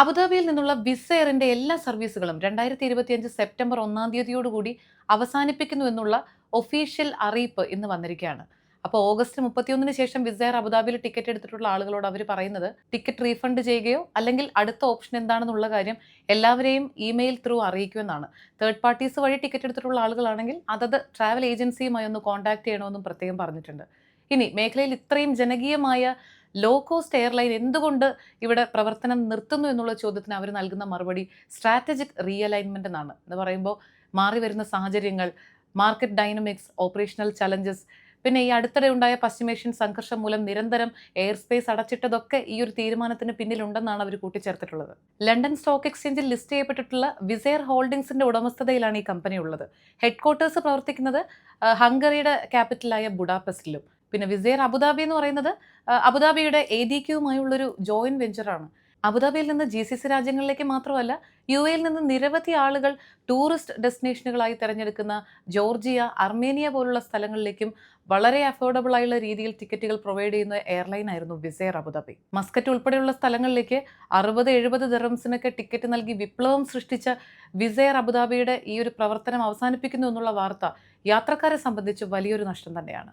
അബുദാബിയിൽ നിന്നുള്ള വിസ് എയറിന്റെ എല്ലാ സർവീസുകളും രണ്ടായിരത്തി ഇരുപത്തിയഞ്ച് സെപ്റ്റംബർ ഒന്നാം തീയതിയോടുകൂടി അവസാനിപ്പിക്കുന്നു എന്നുള്ള ഒഫീഷ്യൽ അറിയിപ്പ് ഇന്ന് വന്നിരിക്കുകയാണ്. അപ്പോൾ ഓഗസ്റ്റ് മുപ്പത്തിയൊന്നിന് ശേഷം വിസ് എയർ അബുദാബിയിൽ ടിക്കറ്റ് എടുത്തിട്ടുള്ള ആളുകളോട് അവർ പറയുന്നത് ടിക്കറ്റ് റീഫണ്ട് ചെയ്യുകയോ അല്ലെങ്കിൽ അടുത്ത ഓപ്ഷൻ എന്താണെന്നുള്ള കാര്യം എല്ലാവരെയും ഇമെയിൽ ത്രൂ അറിയിക്കുമെന്നാണ് തേർഡ് പാർട്ടീസ് വഴി ടിക്കറ്റ് എടുത്തിട്ടുള്ള ആളുകളാണെങ്കിൽ അതത് ട്രാവൽ ഏജൻസിയുമായി ഒന്ന് കോൺടാക്ട് ചെയ്യണമെന്നും പ്രത്യേകം പറഞ്ഞിട്ടുണ്ട്. ഇനി മേഖലയിൽ ഇത്രയും ജനകീയമായ ലോ കോസ്റ്റ് എയർലൈൻ എന്തുകൊണ്ട് ഇവിടെ പ്രവർത്തനം നിർത്തുന്നു എന്നുള്ള ചോദ്യത്തിന് അവർ നൽകുന്ന മറുപടി സ്ട്രാറ്റജിക് റീഅലൈൻമെന്റ് എന്നാണ്. എന്ന് പറയുമ്പോൾ മാറി വരുന്ന സാഹചര്യങ്ങൾ മാർക്കറ്റ് ഡൈനമിക്സ് ഓപ്പറേഷണൽ ചലഞ്ചസ് പിന്നെ ഈ അടുത്തിടെ ഉണ്ടായ പശ്ചിമേഷ്യൻ സംഘർഷം മൂലം നിരന്തരം എയർ സ്പേസ് അടച്ചിട്ടതൊക്കെ ഈ ഒരു തീരുമാനത്തിന് പിന്നിലുണ്ടെന്നാണ് അവർ കൂട്ടിച്ചേർത്തിട്ടുള്ളത്. ലണ്ടൻ സ്റ്റോക്ക് എക്സ്ചേഞ്ചിൽ ലിസ്റ്റ് ചെയ്യപ്പെട്ടിട്ടുള്ള വിസെയർ ഹോൾഡിംഗ്സിന്റെ ഉടമസ്ഥതയിലാണ് ഈ കമ്പനി ഉള്ളത്. ഹെഡ്ക്വാർട്ടേഴ്സ് പ്രവർത്തിക്കുന്നത് ഹംഗറിയുടെ ക്യാപിറ്റലായ ബുഡാപെസ്റ്റിലും പിന്നെ വിസയർ അബുദാബി എന്ന് പറയുന്നത് അബുദാബിയുടെ എ ഡി ക്യുമായുള്ളൊരു ജോയിന്റ് വെഞ്ചറാണ് അബുദാബിയിൽ നിന്ന് ജി സി സി രാജ്യങ്ങളിലേക്ക് മാത്രമല്ല യു എയിൽ നിന്ന് നിരവധി ആളുകൾ ടൂറിസ്റ്റ് ഡെസ്റ്റിനേഷനുകളായി തിരഞ്ഞെടുക്കുന്ന ജോർജിയ അർമേനിയ പോലുള്ള സ്ഥലങ്ങളിലേക്കും വളരെ അഫോർഡബിൾ ആയുള്ള രീതിയിൽ ടിക്കറ്റുകൾ പ്രൊവൈഡ് ചെയ്യുന്ന എയർലൈൻ ആയിരുന്നു വിസയർ അബുദാബി. മസ്കറ്റ് ഉൾപ്പെടെയുള്ള സ്ഥലങ്ങളിലേക്ക് അറുപത് എഴുപത് ദിറംസിനൊക്കെ ടിക്കറ്റ് നൽകി വിപ്ലവം സൃഷ്ടിച്ച വിസയർ അബുദാബിയുടെ ഈ ഒരു പ്രവർത്തനം അവസാനിപ്പിക്കുന്നു എന്നുള്ള വാർത്ത യാത്രക്കാരെ സംബന്ധിച്ച് വലിയൊരു നഷ്ടം തന്നെയാണ്.